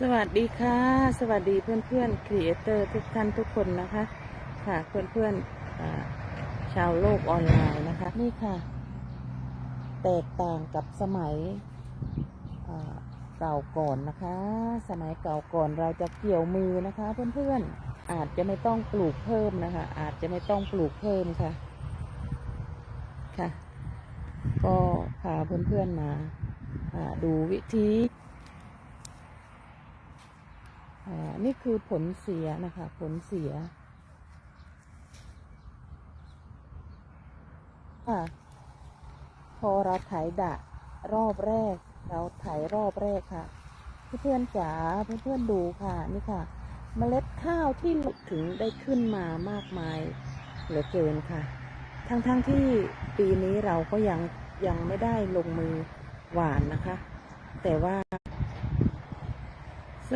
สวัสดีค่ะ สวัสดีเพื่อนเพื่อนครีเอเตอร์ทุกท่านทุกคนนะคะ ค่ะเพื่อนเพื่อนอชาวโลกออนไลน์นะคะ นี่ค่ะแตกต่างกับสมัยเก่าก่อนนะคะ สมัยเก่าก่อนเราจะเกี่ยวมือนะคะ เพื่อนเพื่อนอาจจะไม่ต้องปลูกเพิ่มนะคะ อาจจะไม่ต้องปลูกเพิ่มค่ะ ค่ะ ก็พาเพื่อนๆมาอ่าดูวิธี นี่คือผลเสียนะคะ ผลเสียค่ะพอเราไถดะรอบแรก เราไถรอบแรกค่ะ เพื่อนๆจ๋าเพื่อนๆดูค่ะนี่ค่ะ เมล็ดข้าวที่ถึงได้ขึ้นมามากมายเหลือเกินค่ะ ทั้งๆทที่ปีนี้เราก็ยังยังไม่ได้ลงมือหวานนะคะ แต่ว่า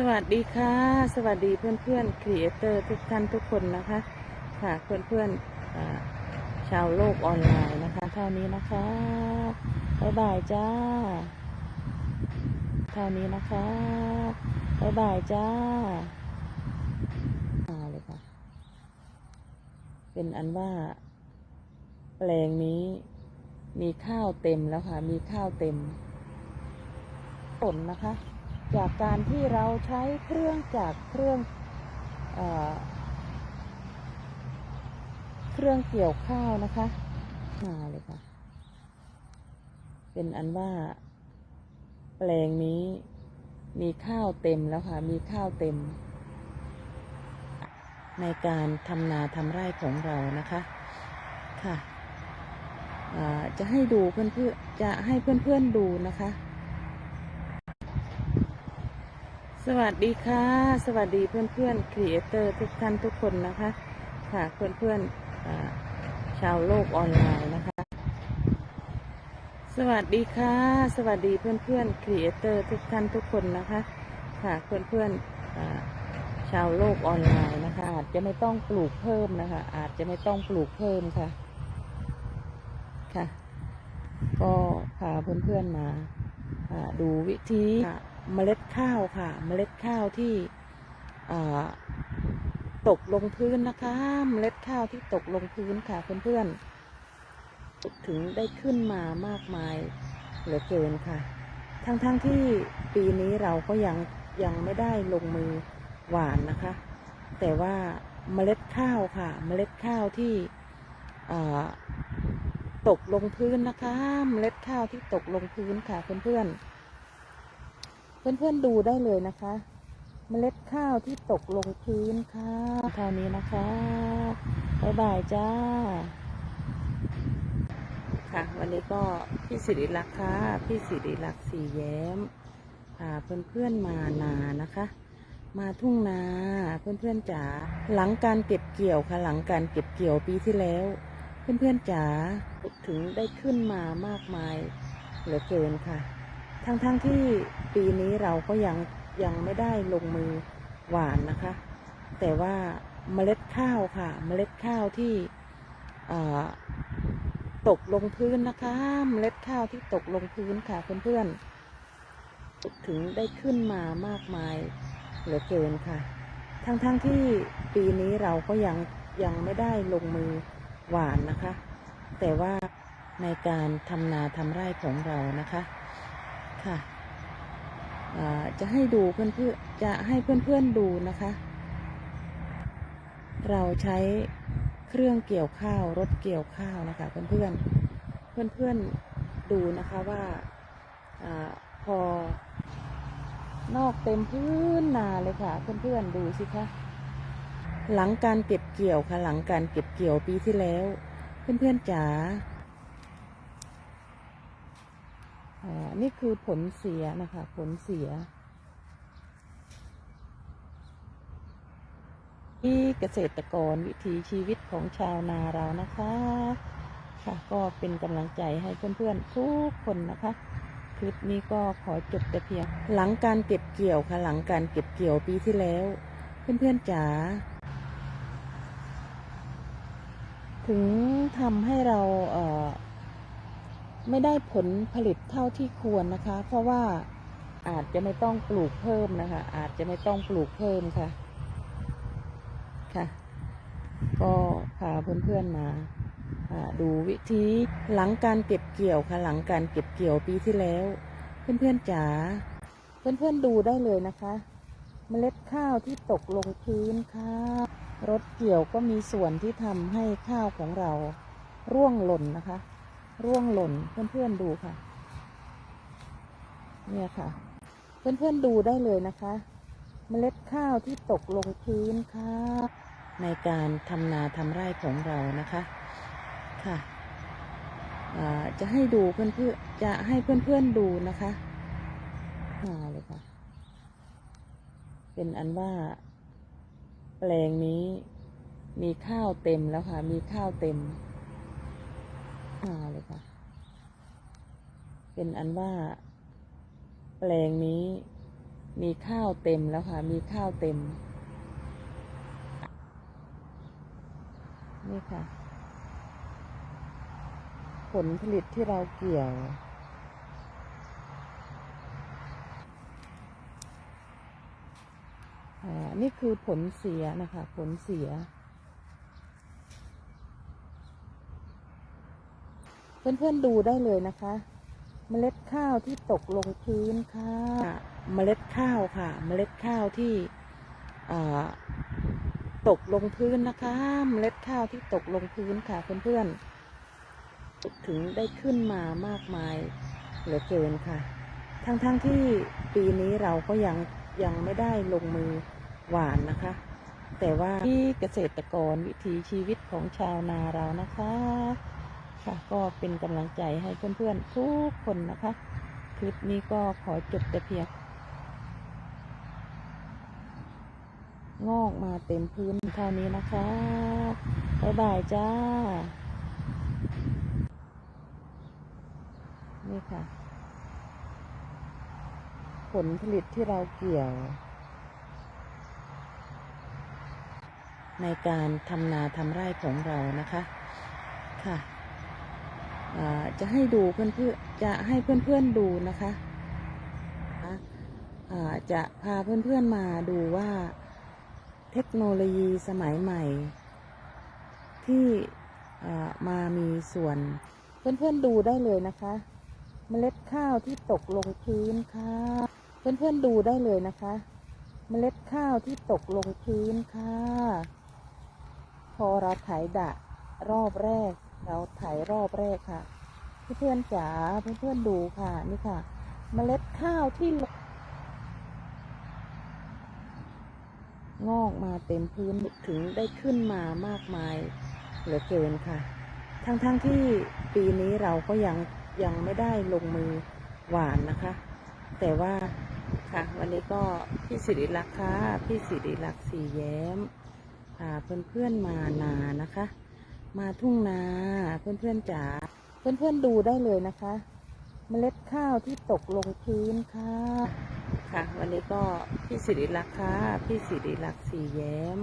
วัสดีค่ะ สวัสดีเพื่อนเพื่อนครีเอเตอร์ทุกท่านทุกคนนะคะ ค่ะเพื่อนเพื่อนอชาวโลกออนไลน์นะคะ เท่านี้นะคะบ๊ายบายจ้า เท่านี้นะคะบ๊ายบายจ้ามาเลยค่ะ เป็นอันว่าแปลงนี้มีข้าวเต็มแล้วค่ะ มีข้าวเต็มผลนะคะ จากการที่เราใช้เครื่องจากเครื่องเอเครื่องเกี่ยวข้าวนะคะ มาเลยค่ะ เป็นอันว่าแปลงนี้มีข้าวเต็มแล้วค่ะ มีข้าวเต็ม ในการทำนาทำไร่ของเรานะคะค่ะจะให้ดูเพื่อนเพื่อจะให้เพื่อนๆดูนะคะ สวัสดีค่ะ สวัสดีเพื่อนเพื่อนครีเอเตอร์ทุกท่านทุกคนนะคะ ค่ะเพื่อนเพื่อนอชาวโลกออนไลน์นะคะ สวัสดีค่ะ สวัสดีเพื่อนเพื่อนครีเอเตอร์ทุกท่านทุกคนนะคะ ค่ะเพื่อนเพื่อนอชาวโลกออนไลน์นะคะ อาจจะไม่ต้องปลูกเพิ่มนะคะ อาจจะไม่ต้องปลูกเพิ่มค่ะ ค่ะ ก็พาเพื่อนๆมาอ่าดูวิธีอะ เมล็ดข้าวค่ะ เมล็ดข้าวที่ตกลงพื้นนะคะ เมล็ดข้าวที่ตกลงพื้นค่ะเพื่อนๆ ถึงได้ขึ้นมามากมายเหลือเกินค่ะ ทั้งๆทที่ปีนี้เราก็ยังยังไม่ได้ลงมือหวานนะคะ แต่ว่าเมล็ดข้าวค่ะ เมล็ดข้าวที่ตกลงพื้นนะคะ เมล็ดข้าวที่ตกลงพื้นค่ะเพื่อนๆ เพื่อนๆดูได้เลยนะคะ เมล็ดข้าวที่ตกลงพื้นค่ะเท่านี้นะคะบ๊ายบายจ้า ค่ะ วันนี้ก็พี่สิริลักษ์ค่ะ พี่สิริลักษ์สีแย้มพาเพื่อนๆมานานะคะ มาทุ่งนาเพื่อนๆจ๋าหลังการเก็บเกี่ยวค่ะ หลังการเก็บเกี่ยวปีที่แล้ว เพื่อนๆจ๋าถึงได้ขึ้นมามากมายเหลือเกินค่ะ ทั้งๆทที่ปีนี้เราก็ยังยังไม่ได้ลงมือหวานนะคะ แต่ว่าเมล็ดข้าวค่ะ เมล็ดข้าวที่ตกลงพื้นนะคะ เมล็ดข้าวที่ตกลงพื้นค่ะเพื่อนๆ ถึงได้ขึ้นมามากมายเหลือเกินค่ะ ทั้งๆทที่ปีนี้เราก็ยังยังไม่ได้ลงมือหวานนะคะ แต่ว่าในการทำนาทำไร่ของเรานะคะ ค่ะจะให้ดูเพื่อนเพื่อจะให้เพื่อนๆดูนะคะ เราใช้เครื่องเกี่ยวข้าวรถเกี่ยวข้าวนะคะ เพื่อนๆเพื่อนๆดูนะคะว่าอพอนอกเต็มพื้นนาเลยค่ะ เพื่อนๆดูสิคะหลังการเก็บเกี่ยวค่ะ หลังการเก็บเกี่ยวปีที่แล้ว เพื่อนๆจ๋าอ่า นี่คือผลเสียนะคะ ผลเสีย ที่เกษตรกรวิถีชีวิตของชาวนาเรานะคะ ค่ะก็เป็นกำลังใจให้เพื่อนๆทุกคนนะคะคลิปนี้ก็ขอจบแต่เพียง หลังการเก็บเกี่ยวค่ะ หลังการเก็บเกี่ยวปีที่แล้ว เพื่อนๆจ๋าถึงทำให้เราเอ่อ ไม่ได้ผลผลิตเท่าที่ควรนะคะ เพราะว่าอาจจะไม่ต้องปลูกเพิ่มนะคะ อาจจะไม่ต้องปลูกเพิ่มค่ะ ค่ะ ก็พาเพื่อนๆมาดูวิธีหลังการเก็บเกี่ยวค่ะ หลังการเก็บเกี่ยวปีที่แล้ว เพื่อนๆจ๋าเพื่อนๆดูได้เลยนะคะ เมล็ดข้าวที่ตกลงพื้นค่ะรถเกี่ยวก็มีส่วนที่ทำให้ข้าวของเราร่วงหล่นนะคะ ร่วงหล่นเพื่อนๆดูค่ะ เนี่ยค่ะ เพื่อนๆดูได้เลยนะคะ เมล็ดข้าวที่ตกลงพื้นค่ะ ในการทำนาทำไร่ของเรานะคะค่ะจะให้ดูเพื่อนๆจะให้เพื่อนๆดูนะคะมาเลยค่ะ เป็นอันว่า แปลงนี้มีข้าวเต็มแล้วค่ะ มีข้าวเต็ม มาเลยค่ะ เป็นอันว่า แปลงนี้มีข้าวเต็มแล้วค่ะ มีข้าวเต็ม นี่ค่ะ ผลผลิตที่เราเกี่ยวอ่านี่คือผลเสียนะคะ ผลเสีย เพื่อนๆดูได้เลยนะคะ เมล็ดข้าวที่ตกลงพื้นค่ะ เมล็ดข้าวค่ะ เมล็ดข้าวที่ตกลงพื้นนะคะ เมล็ดข้าวที่ตกลงพื้นค่ะเพื่อนๆถึงได้ขึ้นมามากมายเหลือเกินค่ะ ทั้งๆทที่ปีนี้เราก็ยังยังไม่ได้ลงมือหวานนะคะ แต่ว่าที่เกษตรกรวิถีชีวิตของชาวนาเรานะคะ ค่ะ ก็เป็นกำลังใจให้เพื่อนๆทุกคนนะคะ คลิปนี้ก็ขอจบแต่เพียงงอกมาเต็มพื้นเท่านี้นะคะ บ๊ายบายจ้า นี่ค่ะ ผลผลิตที่เราเกี่ยว ในการทำนาทำไร่ของเรานะคะ ค่ะ จะให้ดูเพื่อนเพื่อจะให้เพื่อนๆดูนะคะจะพาเพื่อนๆมาดูว่าเทคโนโลยีสมัยใหม่ ที่มามีส่วนเพื่อนๆดูได้เลยนะคะ เมล็ดข้าวที่ตกลงพื้นค่ะเพื่อนๆดูได้เลยนะคะ เมล็ดข้าวที่ตกลงพื้นค่ะพอเราไถดะรอบแรก เราไถรอบแรกค่ะ เพื่อนๆจ๋าเพื่อนๆดูค่ะนี่ค่ะ เมล็ดข้าวที่งงอกมาเต็มพื้นถึงได้ขึ้นมามากมายเหลือเกินค่ะ ทั้งๆทที่ปีนี้เราก็ยังยังไม่ได้ลงมือหวานนะคะ แต่ว่าค่ะ วันนี้ก็พี่สิริลักษ์ค่ะพี่สิริลักษ์สีแย้มพาเพื่อนๆมานานะคะ มาทุ่งนาเพื่อนๆจ๋าเพื่อนๆดูได้เลยนะคะ เมล็ดข้าวที่ตกลงพื้นค่ะค่ะ วันนี้ก็พี่สิริลักษ์ค่ะพี่สิริลักษ์สีแย้ม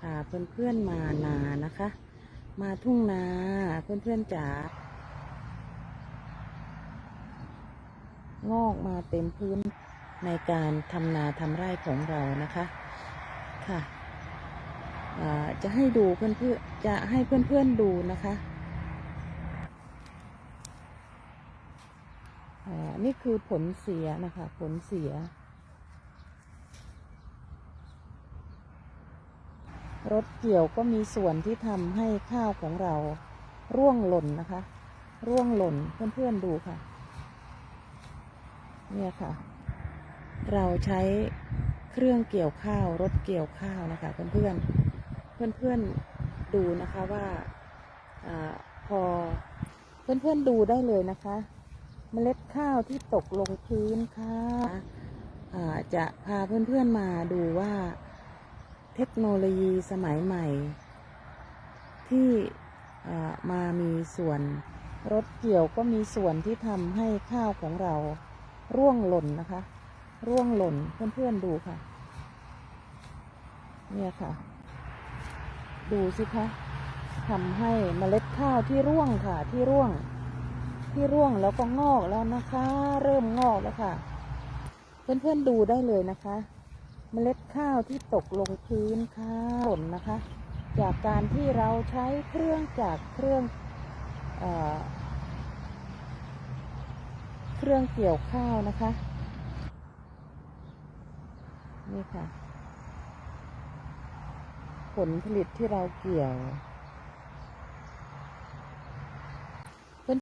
พาเพื่อนๆมานานะคะ มาทุ่งนาเพื่อนๆจ๋างอกมาเต็มพื้นในการทำนาทำไร่ของเรานะคะค่ะ จะให้ดูเพื่อนเพื่อจะให้เพื่อนๆดูนะคะอ่านี่คือผลเสียนะคะ ผลเสีย รถเกี่ยวก็มีส่วนที่ทำให้ข้าวของเราร่วงหล่นนะคะ ร่วงหล่นเพื่อนๆดูค่ะ เนี่ยค่ะ เราใช้เครื่องเกี่ยวข้าว รถเกี่ยวข้าวนะคะเพื่อนๆ เพื่อนๆดูนะคะว่าอพอเพื่อนๆดูได้เลยนะคะเมล็ดข้าวที่ตกลงพื้นค่ะจะพาเพื่อนๆมาดูว่าเทคโนโลยีสมัยใหม่ ที่มามีส่วนรถเกี่ยวก็มีส่วนที่ทำให้ข้าวของเราร่วงหล่นนะคะ ร่วงหล่นเพื่อนๆดูค่ะ เนี่ยค่ะ ดูสิคะทำให้เมล็ดข้าวที่ร่วงค่ะ ที่ร่วง ที่ร่วงแล้วก็งอกแล้วนะคะ เริ่มงอกแล้วค่ะ เพื่อนๆดูได้เลยนะคะ เมล็ดข้าวที่ตกลงพื้นข้าวหล่นนะคะ จากการที่เราใช้เครื่องจากเครื่องเอเครื่องเกี่ยวข้าวนะคะ นี่ค่ะ ผลผลิตที่เราเกี่ยว